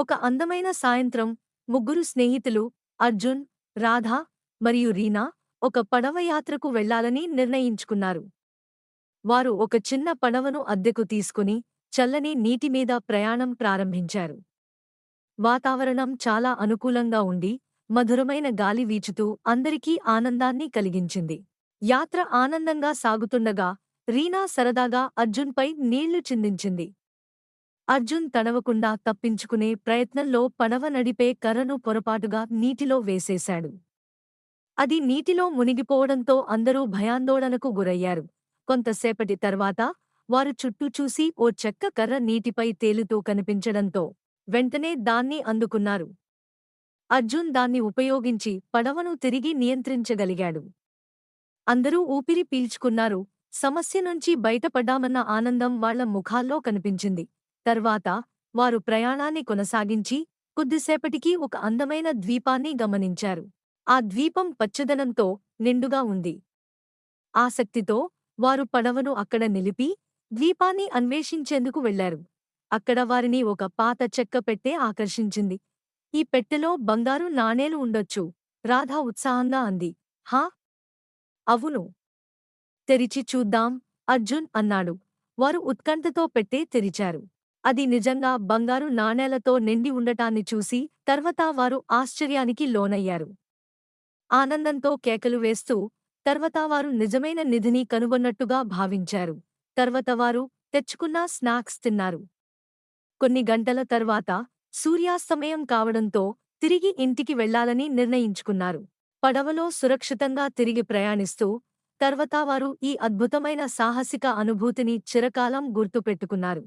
ఒక అందమైన సాయంత్రం ముగ్గురు స్నేహితులు అర్జున్ రాధ మరియు రీనా ఒక పడవ యాత్రకు వెళ్ళాలని నిర్ణయించుకున్నారు. వారు ఒక చిన్న పడవను అద్దెకు తీసుకుని చల్లని నీటిమీద ప్రయాణం ప్రారంభించారు. వాతావరణం చాలా అనుకూలంగా ఉండి మధురమైన గాలి వీచుతూ అందరికీ ఆనందాన్ని కలిగించింది. యాత్ర ఆనందంగా సాగుతుండగా రీనా సరదాగా అర్జున్పై నీళ్ళు చిందించింది. అర్జున్ తడవకుండా తప్పించుకునే ప్రయత్నంలో పడవ నడిపే కర్రను పొరపాటుగా నీటిలో వేసేశాడు. అది నీటిలో మునిగిపోవడంతో అందరూ భయాందోళనకు గురయ్యారు. కొంతసేపటి తర్వాత వారు చుట్టూ చూసి ఓ చెక్క కర్ర నీటిపై తేలుతూ కనిపించడంతో వెంటనే దాన్ని అందుకున్నారు. అర్జున్ దాన్ని ఉపయోగించి పడవను తిరిగి నియంత్రించగలిగాడు. అందరూ ఊపిరి పీల్చుకున్నారు. సమస్య నుంచి బయటపడ్డామన్న ఆనందం వాళ్ళ ముఖాల్లో కనిపించింది. తర్వాత వారు ప్రయాణాన్ని కొనసాగించి కొద్దిసేపటికి ఒక అందమైన ద్వీపాన్ని గమనించారు. ఆ ద్వీపం పచ్చదనంతో నిండుగా ఉంది. ఆసక్తితో వారు పడవను అక్కడ నిలిపి ద్వీపాన్ని అన్వేషించేందుకు వెళ్ళారు అక్కడ వారిని ఒక పాత చెక్క పెట్టె ఆకర్షించింది. ఈ పెట్టెలో బంగారు నాణేలు ఉండొచ్చు. రాధా ఉత్సాహంగా అంది. హా? అవును. తెరిచి చూద్దాం అర్జున్ అన్నాడు. వారు ఉత్కంఠతో పెట్టే తెరిచారు. అది నిజంగా బంగారు నాణేలతో నిండి ఉండటాన్ని చూసి తర్వాత వారు ఆశ్చర్యానికి లోనయ్యారు. ఆనందంతో కేకలు వేస్తూ తర్వాత వారు నిజమైన నిధిని కనుగొన్నట్టుగా భావించారు. తర్వాత వారు తెచ్చుకున్న స్నాక్స్ తిన్నారు. కొన్ని గంటల తర్వాత సూర్యాస్తమయం కావడంతో తిరిగి ఇంటికి వెళ్ళాలని నిర్ణయించుకున్నారు. పడవలో సురక్షితంగా తిరిగి ప్రయాణిస్తూ తర్వాత వారు ఈ అద్భుతమైన సాహసిక అనుభూతిని చిరకాలం గుర్తుపెట్టుకున్నారు.